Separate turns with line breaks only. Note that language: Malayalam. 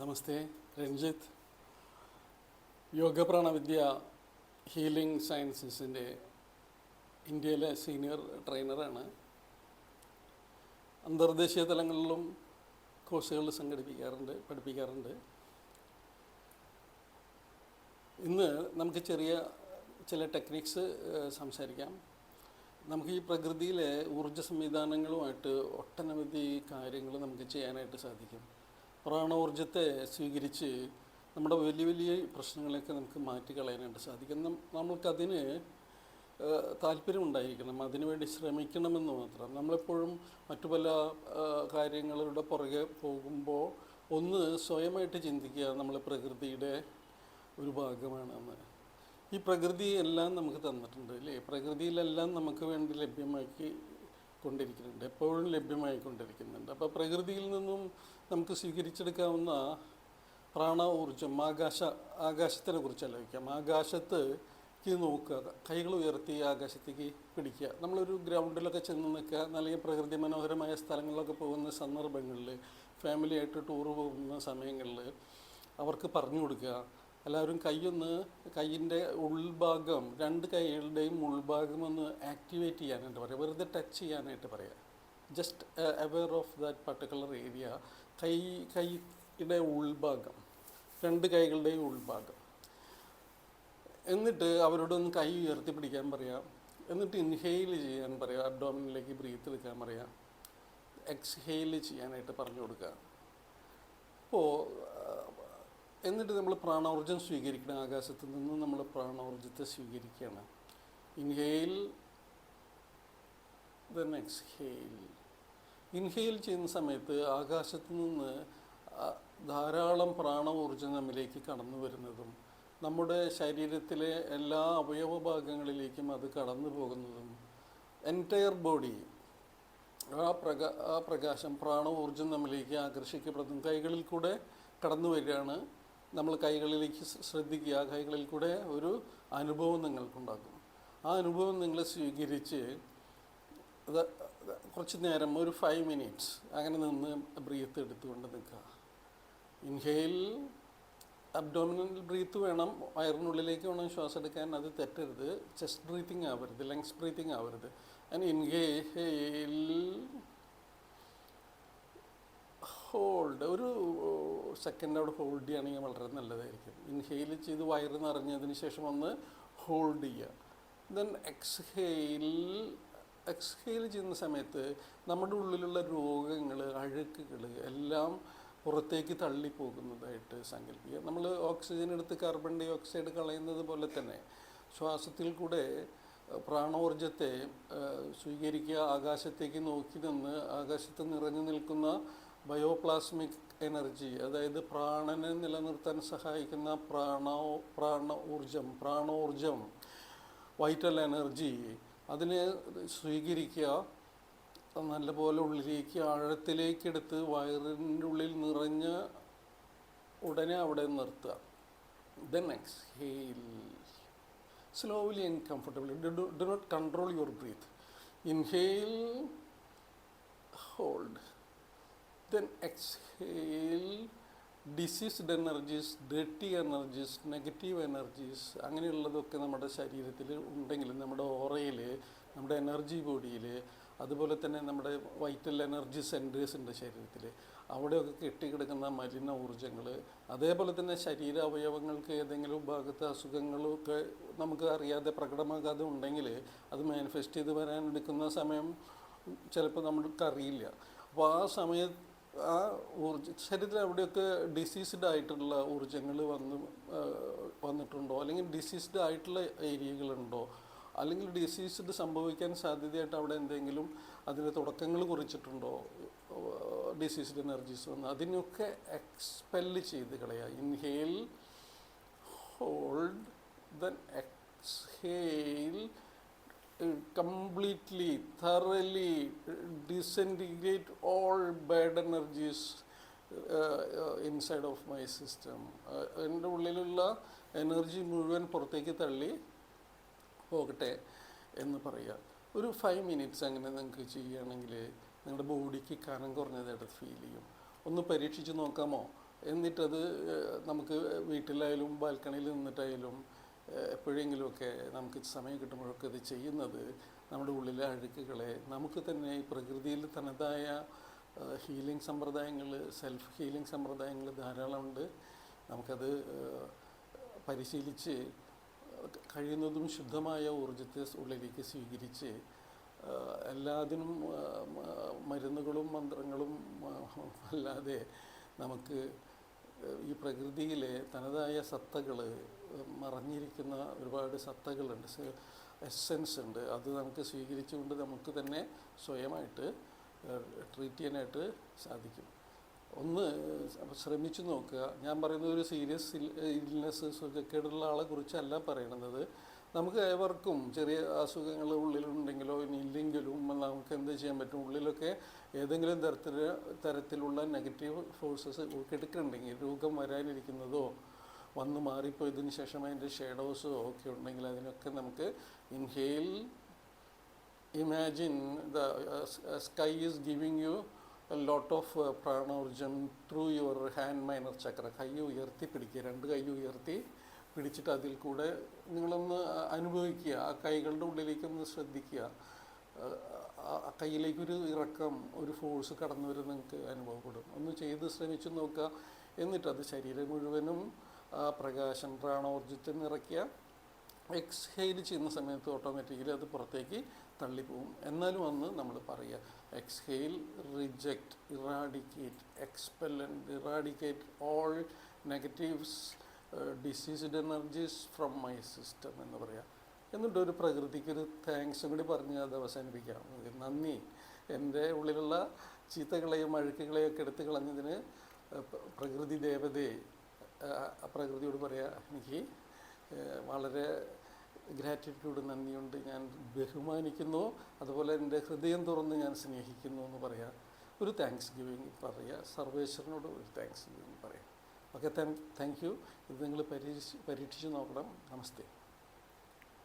നമസ്തേ രഞ്ജിത്ത്. യോഗ പ്രാണവിദ്യ ഹീലിംഗ് സയൻസസിന്റെ ഇന്ത്യയിലെ സീനിയർ ട്രെയിനറാണ്. അന്തർദേശീയ തലങ്ങളിലും കോഴ്സുകൾ സംഘടിപ്പിക്കാറുണ്ട് പഠിപ്പിക്കാറുണ്ട്. ഇന്ന് നമുക്ക് ചെറിയ ചില ടെക്നിക്സ് സംസാരിക്കാം. നമുക്ക് ഈ പ്രകൃതിയിലെ ഊർജ സംവിധാനങ്ങളുമായിട്ട് ഒട്ടനവധി കാര്യങ്ങൾ നമുക്ക് ചെയ്യാനായിട്ട് സാധിക്കും. പ്രാണോർജത്തെ സ്വീകരിച്ച് നമ്മുടെ വലിയ വലിയ പ്രശ്നങ്ങളെയൊക്കെ നമുക്ക് മാറ്റിക്കളയാനായിട്ട് സാധിക്കും. നമ്മൾക്കതിന് താല്പര്യമുണ്ടായിരിക്കണം. അതിനുവേണ്ടി ശ്രമിക്കണമെന്ന് മാത്രം. നമ്മളെപ്പോഴും മറ്റു പല കാര്യങ്ങളുടെ പുറകെ പോകുമ്പോൾ ഒന്ന് സ്വയമായിട്ട് ചിന്തിക്കുക നമ്മൾ പ്രകൃതിയുടെ ഒരു ഭാഗമാണെന്ന്. ഈ പ്രകൃതി എല്ലാം നമുക്ക് തന്നിട്ടുണ്ട് അല്ലേ? പ്രകൃതിയിലെല്ലാം നമുക്ക് വേണ്ടി ലഭ്യമാക്കി കൊണ്ടിരിക്കുന്നുണ്ട് എപ്പോഴും ലഭ്യമായിക്കൊണ്ടിരിക്കുന്നുണ്ട്. അപ്പോൾ പ്രകൃതിയിൽ നിന്നും നമുക്ക് സ്വീകരിച്ചെടുക്കാവുന്ന പ്രാണ ഊർജം ആകാശ ആകാശത്തിനെ കുറിച്ച് ആലോചിക്കാം ആകാശത്ത് ക്ക് നോക്കുക കൈകൾ ഉയർത്തി ആകാശത്തേക്ക് പിടിക്കുക. നമ്മളൊരു ഗ്രൗണ്ടിലൊക്കെ ചെന്ന് നിൽക്കുക അല്ലെങ്കിൽ പ്രകൃതി മനോഹരമായ സ്ഥലങ്ങളിലൊക്കെ പോകുന്ന സന്ദർഭങ്ങളിൽ ഫാമിലിയായിട്ട് ടൂർ പോകുന്ന സമയങ്ങളിൽ അവർക്ക് പറഞ്ഞു കൊടുക്കുക. എല്ലാവരും കൈയൊന്ന് കൈയിന്റെ ഉൾഭാഗം രണ്ട് കൈകളുടെയും ഉൾഭാഗം ഒന്ന് ആക്ടിവേറ്റ് ചെയ്യാനായിട്ട് പറയുക വെറുതെ ടച്ച് ചെയ്യാനായിട്ട് പറയുക just aware of that particular area കൈ കൈയുടെ ഉൾഭാഗം രണ്ട് കൈകളുടെയും ഉൾഭാഗം. എന്നിട്ട് അവരോടൊന്ന് കൈ ഉയർത്തി പിടിക്കാൻ പറയാം. എന്നിട്ട് ഇൻഹെയിൽ ചെയ്യാൻ പറയാം. അബ്ഡോമിനിലേക്ക് ബ്രീത്ത് എടുക്കാൻ പറയാം. എക്സ്ഹെയിൽ ചെയ്യാനായിട്ട് പറഞ്ഞു കൊടുക്കുക. അപ്പോൾ എന്നിട്ട് നമ്മൾ പ്രാണോർജം സ്വീകരിക്കണം ആകാശത്ത് നിന്ന് നമ്മൾ പ്രാണോർജത്തെ സ്വീകരിക്കുകയാണ്. ഇൻഹെയിൽ ദെൻ എക്സ്ഹെയിൽ ഇൻഹെയിൽ ചെയ്യുന്ന സമയത്ത് ആകാശത്ത് നിന്ന് ധാരാളം പ്രാണ നമ്മിലേക്ക് കടന്നു വരുന്നതും നമ്മുടെ ശരീരത്തിലെ എല്ലാ അവയവ ഭാഗങ്ങളിലേക്കും അത് കടന്നു പോകുന്നതും എന്റയർ ബോഡി ആ പ്രകാ ആ പ്രകാശം പ്രാണ ഊർജം നമ്മിലേക്ക് ആകർഷിക്കപ്പെടുന്നു കൈകളിൽ കൂടെ കടന്നു വരികയാണ്. നമ്മൾ കൈകളിലേക്ക് ശ്രദ്ധിക്കുക. കൈകളിൽ കൂടെ ഒരു അനുഭവം നിങ്ങൾക്കുണ്ടാക്കും. ആ അനുഭവം നിങ്ങൾ സ്വീകരിച്ച് കുറച്ച് നേരം ഒരു ഫൈവ് മിനിറ്റ്സ് അങ്ങനെ നിന്ന് ബ്രീത്ത് എടുത്തുകൊണ്ട് നിൽക്കുക. ഇൻഹെയിൽ അബ്ഡോമിനൽ ബ്രീത്ത് വേണം. വയറിനുള്ളിലേക്ക് വേണം ശ്വാസം എടുക്കാൻ. അത് തെറ്റരുത്. ചെസ്റ്റ് ബ്രീത്തിങ് ആവരുത്. ലങ്സ് ബ്രീത്തിങ് ആവരുത്. ആൻഡ് ഇൻഹെയിൽ ഹോൾഡ് ഒരു സെക്കൻഡ് അവിടെ ഹോൾഡ് ചെയ്യുകയാണെങ്കിൽ വളരെ നല്ലതായിരിക്കും. ഇൻഹെയിൽ ചെയ്ത് വയറ് നിറഞ്ഞതിന് ശേഷം ഒന്ന് ഹോൾഡ് ചെയ്യുക. ദെൻ എക്സ്ഹെയിൽ എക്സ്ഹെയിൽ ചെയ്യുന്ന സമയത്ത് നമ്മുടെ ഉള്ളിലുള്ള രോഗങ്ങൾ അഴുക്കുകൾ എല്ലാം പുറത്തേക്ക് തള്ളിപ്പോകുന്നതായിട്ട് സങ്കല്പിക്കുക. നമ്മൾ ഓക്സിജൻ എടുത്ത് കാർബൺ ഡൈ ഓക്സൈഡ് കളയുന്നത് പോലെ തന്നെ ശ്വാസത്തിൽ കൂടെ പ്രാണോർജത്തെ സ്വീകരിക്കുക ആകാശത്തേക്ക് നോക്കി നിന്ന് ആകാശത്ത് നിറഞ്ഞു നിൽക്കുന്ന ബയോപ്ലാസ്മിക് എനർജി അതായത് പ്രാണനെ നിലനിർത്താൻ സഹായിക്കുന്ന പ്രാണോ പ്രാണ ഊർജം പ്രാണോർജം വൈറ്റൽ എനർജി അതിനെ സ്വീകരിക്കുക നല്ലപോലെ ഉള്ളിലേക്ക് ആഴത്തിലേക്കെടുത്ത് വയറിന്റെ ഉള്ളിൽ നിറഞ്ഞ് ഉടനെ അവിടെ നിർത്തുക. Then exhale slowly and comfortably do not control your breath inhale hold then exhale diseased energies dirty energies negative energies അങ്ങനെയുള്ളതൊക്കെ നമ്മുടെ ശരീരത്തിൽ ഉണ്ടെങ്കിൽ നമ്മുടെ ഓറയിൽ നമ്മുടെ എനർജി ബോഡിയിൽ അതുപോലെ തന്നെ നമ്മുടെ വൈറ്റൽ എനർജി സെന്റേഴ്സ് ഉണ്ട് ശരീരത്തിൽ അവിടെയൊക്കെ കെട്ടിക്കിടക്കുന്ന മലിന ഊർജങ്ങൾ അതേപോലെ തന്നെ ശരീര അവയവങ്ങൾക്ക് ഏതെങ്കിലും ഭാഗത്ത് അസുഖങ്ങളൊക്കെ നമുക്ക് അറിയാതെ പ്രകടമാകാതെ ഉണ്ടെങ്കിൽ അത് മാനിഫെസ്റ്റ് ചെയ്ത് വരാൻ എടുക്കുന്ന സമയം ചിലപ്പോൾ നമ്മൾക്ക് അറിയില്ല. അപ്പോൾ ആ സമയത്ത് ആ ഊർജ ശരീരത്തിൽ അവിടെയൊക്കെ ഡിസീസ്ഡ് ആയിട്ടുള്ള ഊർജങ്ങൾ വന്ന് വന്നിട്ടുണ്ടോ? അല്ലെങ്കിൽ ഡിസീസ്ഡ് ആയിട്ടുള്ള ഏരിയകളുണ്ടോ? അല്ലെങ്കിൽ ഡിസീസ്ഡ് സംഭവിക്കാൻ സാധ്യതയായിട്ട് അവിടെ എന്തെങ്കിലും അതിന്റെ തുടക്കങ്ങൾ കുറിച്ചിട്ടുണ്ടോ? ഡിസീസ്ഡ് എനർജീസ് വന്ന് അതിനൊക്കെ എക്സ്പെൽ ചെയ്ത് കളയുക inhale hold then exhale completely thoroughly disintegrate all bad energies inside of my system എന്റെ ഉള്ളിലുള്ള എനർജി മുഴുവൻ പുറത്തേക്ക് തള്ളി പോകട്ടെ എന്ന് പറയുക. ഒരു ഫൈവ് മിനിറ്റ്സ് അങ്ങനെ നിങ്ങൾക്ക് ചെയ്യുകയാണെങ്കിൽ നിങ്ങളുടെ ബോഡിക്ക് കനം കുറഞ്ഞതായിട്ട് ഫീൽ ചെയ്യും. ഒന്ന് പരീക്ഷിച്ച് നോക്കാമോ? എന്നിട്ടത് നമുക്ക് വീട്ടിലായാലും ബാൽക്കണിയിൽ നിന്നിട്ടായാലും എപ്പോഴെങ്കിലുമൊക്കെ നമുക്ക് സമയം കിട്ടുമ്പോഴൊക്കെ ഇത് ചെയ്യുന്നത് നമ്മുടെ ഉള്ളിലെ അഴുക്കുകളെ നമുക്ക് തന്നെ പ്രകൃതിയിൽ തനതായ ഹീലിംഗ് സമ്പ്രദായങ്ങൾ സെൽഫ് ഹീലിംഗ് സമ്പ്രദായങ്ങൾ ധാരാളമുണ്ട്. നമുക്കത് പരിശീലിച്ച് കഴിയുന്നതും ശുദ്ധമായ ഊർജത്തെ ഉള്ളിലേക്ക് സ്വീകരിച്ച് എല്ലാത്തിനും മരുന്നുകളും മന്ത്രങ്ങളും അല്ലാതെ നമുക്ക് ഈ പ്രകൃതിയിലെ തനതായ സത്തകൾ മറഞ്ഞിരിക്കുന്ന ഒരുപാട് സത്തകളുണ്ട്. എസെൻസ് ഉണ്ട്. അത് നമുക്ക് സ്വീകരിച്ചുകൊണ്ട് നമുക്ക് തന്നെ സ്വയമായിട്ട് ട്രീറ്റ് ചെയ്യാനായിട്ട് സാധിക്കും. ഒന്ന് ശ്രമിച്ചു നോക്കുക. ഞാൻ പറയുന്നത് ഒരു സീരിയസ് ഇൽനെസ് സുഖക്കേടുള്ള ആളെ കുറിച്ചല്ല പറയണത്. നമുക്ക് ഏവർക്കും ചെറിയ അസുഖങ്ങൾ ഉള്ളിലുണ്ടെങ്കിലോ ഇല്ലെങ്കിലും നമുക്ക് എന്ത് ചെയ്യാൻ പറ്റും? ഉള്ളിലൊക്കെ ഏതെങ്കിലും തരത്തിൽ തരത്തിലുള്ള നെഗറ്റീവ് ഫോഴ്സസ് ഉൾക്കെടുക്കുന്നുണ്ടെങ്കിൽ രോഗം വരാനിരിക്കുന്നതോ വന്ന് മാറിപ്പോയതിന് ശേഷം അതിന്റെ ഷേഡോസോ ഒക്കെ ഉണ്ടെങ്കിൽ അതിനൊക്കെ നമുക്ക് inhale imagine the sky is giving you a lot of uh, പ്രാണോർജം through your hand minor chakra കൈ ഉയർത്തി പിടിക്കുക രണ്ട് കൈ ഉയർത്തി പിടിച്ചിട്ട് അതിൽ കൂടെ നിങ്ങളൊന്ന് അനുഭവിക്കുക. ആ കൈകളുടെ ഉള്ളിലേക്ക് ഒന്ന് ശ്രദ്ധിക്കുക. കയ്യിലേക്കൊരു ഇറക്കം ഒരു ഫോഴ്സ് കടന്നു വരും നിങ്ങൾക്ക് അനുഭവപ്പെടും. ഒന്ന് ചെയ്ത് ശ്രമിച്ചു നോക്കുക. എന്നിട്ട് അത് ശരീരം മുഴുവനും ആ പ്രകാശം പ്രാണോർജത്തിൽ നിറയ്ക്കുക. എക്സ്ഹെയിൽ ചെയ്യുന്ന സമയത്ത് ഓട്ടോമാറ്റിക്കലി അത് പുറത്തേക്ക് തള്ളിപ്പോവും എന്നാലും അന്ന് നമ്മൾ പറയുക exhale reject eradicate expel expellent eradicate all negatives diseased energies from my system എന്ന് പറയാം എന്നിട്ട് ഒരു പ്രകൃതിക്ക് ഒരു താങ്ക്സും കൂടി പറഞ്ഞ് അത് അവസാനിപ്പിക്കാം. നന്ദി. എന്റെ ഉള്ളിലുള്ള ചീത്തകളെയും അഴുക്കുകളെയും ഒക്കെ എടുത്ത് കളഞ്ഞതിന് പ്രകൃതി ദേവതയെ പ്രകൃതിയോട് പറയാം എനിക്ക് വളരെ ഗ്രാറ്റിറ്റ്യൂഡ് നന്ദിയുണ്ട്. ഞാൻ ബഹുമാനിക്കുന്നു. അതുപോലെ എന്റെ ഹൃദയം തുറന്ന് ഞാൻ സ്നേഹിക്കുന്നു എന്ന് പറയാം. ഒരു താങ്ക്സ് ഗിവിങ് പറയുക സർവേശ്വരനോട് ഒരു താങ്ക്സ് ഗിവിങ് പറയാം. ഓക്കെ താങ്ക് താങ്ക് യു ഇത് നിങ്ങൾ പരീക്ഷ പരീക്ഷിച്ച് നോക്കണം. നമസ്തേ.